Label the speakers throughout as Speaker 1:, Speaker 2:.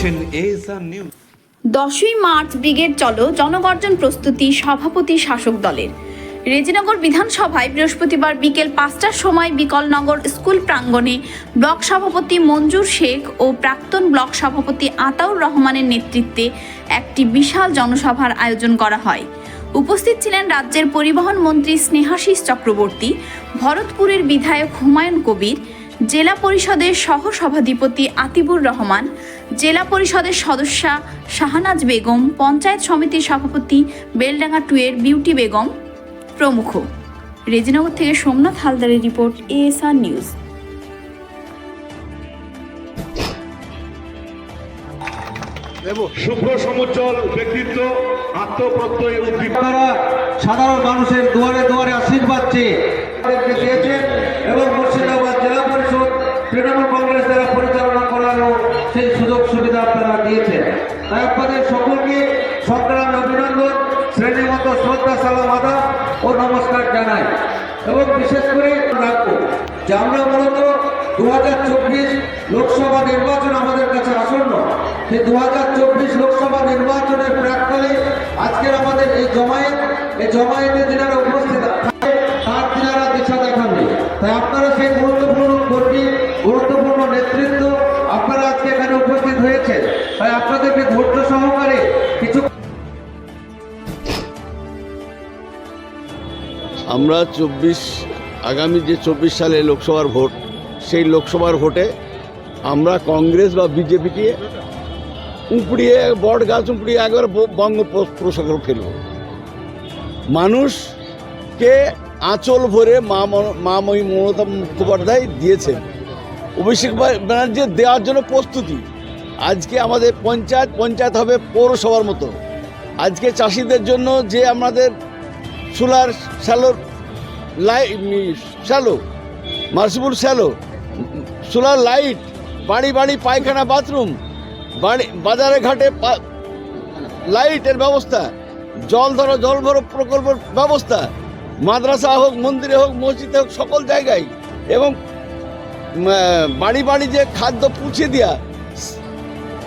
Speaker 1: দেখছেন নিউজ
Speaker 2: দশই March brigade চলো জনগর্জন প্রস্তুতি সভাপতি শাসক দলের। রেজিনগর বিধানসভায় বৃহস্পতিবার বিকেল পাঁচটার সময় বিকলনগর স্কুল প্রাঙ্গণে ব্লক সভাপতি মঞ্জুর শেখ ও প্রাক্তন ব্লক সভাপতি আতাউর রহমানের নেতৃত্বে একটি বিশাল জনসভার আয়োজন করা হয়। উপস্থিত ছিলেন রাজ্যের পরিবহন মন্ত্রী স্নেহাশিস চক্রবর্তী, ভরতপুরের বিধায়ক হুমায়ুন কবির, জেলা পরিষদের সহ সভাধিপতি আতিবুর রহমান জেলা পরিষদের সদস্যা শাহানাজ বেগম পঞ্চায়েত সমিতির সভাপতি বেলডাঙ্গা টুয়ের বিউটি বেগম প্রমুখ। রেজিনগর থেকে সোমনাথ হালদারের রিপোর্ট এএসআর নিউজ।
Speaker 3: শুভ্র সমুজ্জ্বল ব্যক্তিত্ব আত্মপ্রত্যয় উদ্দীপনা।
Speaker 4: সাধারণ মানুষের দুয়ারে দুয়ারে আশীর্বাদ চেয়ে। এবং তৃণমূল কংগ্রেস দ্বারা পরিচালনা করারও সেই সুযোগ সুবিধা আপনারা দিয়েছেন। তাই আপনাদের সকলকে সংগ্রামে অভিনন্দন শ্রেণীমত শ্রদ্ধা, সালাম, আদাব ও নমস্কার জানাই। এবং বিশেষ করে রাখব যে আমরা মূলত দু হাজার চব্বিশ লোকসভা নির্বাচন আমাদের কাছে আসন্ন। সেই দু হাজার চব্বিশ লোকসভা নির্বাচনের প্রাককালে আজকের আমাদের এই জমায়েত, এই জমায়েতে যারা উপস্থিত তার যারা দিশা দেখাবে তাই আপনারা সেই কর্মী গুরুত্বপূর্ণ নেতৃত্ব আপনারা আজকে এখানে উপস্থিত হয়েছে তাই আপনাদেরকে ধৈর্য সহকারে কিছু
Speaker 5: আমরা চব্বিশ, আগামী যে চব্বিশ সালে লোকসভার ভোট, সেই লোকসভার ভোটে আমরা কংগ্রেস বা বিজেপিকে উপড়িয়ে, বট গাছ উপড়িয়ে একবার ব- বঙ্গোপসাগর ফেলব। মানুষকে আঁচল ভরে মা মা মমতা মুখোপাধ্যায় দিয়েছেন। অভিষেক ব্যানার্জি দেওয়ার জন্য প্রস্তুতি। আজকে আমাদের পঞ্চায়েত পঞ্চায়েত হবে পৌরসভার মতো। আজকে চাষিদের জন্য যে আমাদের সোলার শ্যালোর লাই শ্যালো মার্সিবল শ্যালো সোলার লাইট, বাড়ি বাড়ি পায়খানা বাথরুম, বাড়ি বাজারে ঘাটে লাইটের ব্যবস্থা, জল ধরো, জল ভরো প্রকল্পের ব্যবস্থা, মাদ্রাসা হোক, মন্দিরে হোক, মসজিদে হোক, সকল জায়গায় এবং বাড়ি বাড়ি যে খাদ্য পৌঁছে দেওয়া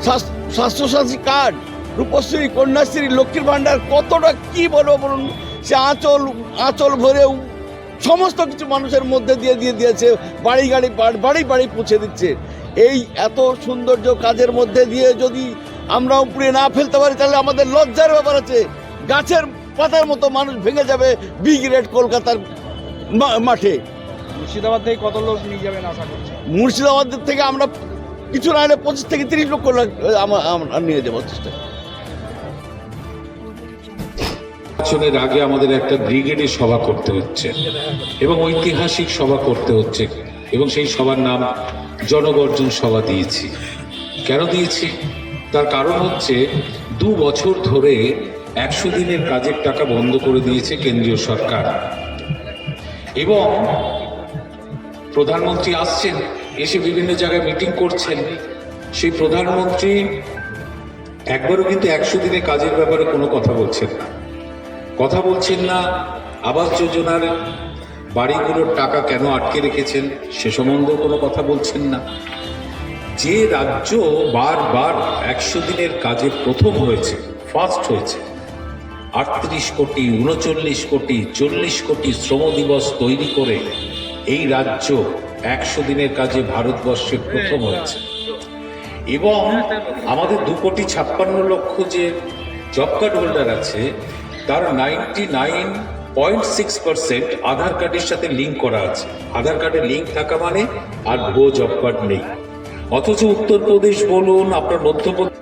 Speaker 5: স্বাস্থ- স্বাস্থ্যসাথী কার্ড, রূপশ্রী, কন্যাশ্রী, লক্ষ্মীর ভাণ্ডার, কতটা কি বলব বলুন? সে আঁচল আঁচল ভরে সমস্ত কিছু মানুষের মধ্যে দিয়ে দিয়ে দিয়েছে, বাড়ি গাড়ি বাড়ি বাড়ি পৌঁছে দিচ্ছে। এই এত সৌন্দর্য কাজের মধ্যে দিয়ে যদি আমরা উপরে না ফেলতে পারি, তাহলে আমাদের লজ্জার ব্যাপার আছে। গাছের পাতার মতো মানুষ ভেঙে যাবে, বিগ রেড কলকাতার মাঠে।
Speaker 6: মুর্শিদাবাদ থেকে কত লোক নিয়ে যাবেন আশা করছেন?
Speaker 5: মুর্শিদাবাদ থেকে আমরা কিছু না হলে পঁচিশ থেকে তিরিশ লক্ষ লোক আমরা নিয়ে যাব চেষ্টা
Speaker 7: নির্বাচনের আগে আমাদের একটা ব্রিগেডের সভা করতে হচ্ছে এবং ঐতিহাসিক সভা করতে হচ্ছে এবং সেই সভার নাম জনগর্জন সভা দিয়েছি। কেন দিয়েছি? তার কারণ হচ্ছে দু বছর ধরে একশো দিনের কাজের টাকা বন্ধ করে দিয়েছে কেন্দ্রীয় সরকার। এবং প্রধানমন্ত্রী আসছেন, এসে বিভিন্ন জায়গায় মিটিং করছেন। সেই প্রধানমন্ত্রী একবারও কিন্তু একশো দিনের কাজের ব্যাপারে কোনো কথা বলছেন না। কথা বলছেন না, আবাস যোজনার বাড়িগুলোর টাকা কেন আটকে রেখেছেন, সে সম্বন্ধেও কোনো কথা বলছেন না। যে রাজ্য বারবার একশো দিনের কাজে প্রথম হয়েছে ফার্স্ট হয়েছে, আটত্রিশ কোটি, উনচল্লিশ কোটি, চল্লিশ কোটি শ্রম দিবস তৈরি করে এই রাজ্য একশো দিনের কাজে ভারতবর্ষে প্রথম হয়েছে। এবং আমাদের দু কোটি ছাপ্পান্ন লক্ষ যে জব কার্ড হোল্ডার আছে, তার ninety nine point six percent Aadhaar কার্ডের সাথে লিঙ্ক করা আছে। আধার কার্ডে লিঙ্ক থাকা মানে আর ভুয়ো জব কার্ড নেই। অথচ উত্তরপ্রদেশ বলুন, আপনার মধ্যপ্রদেশ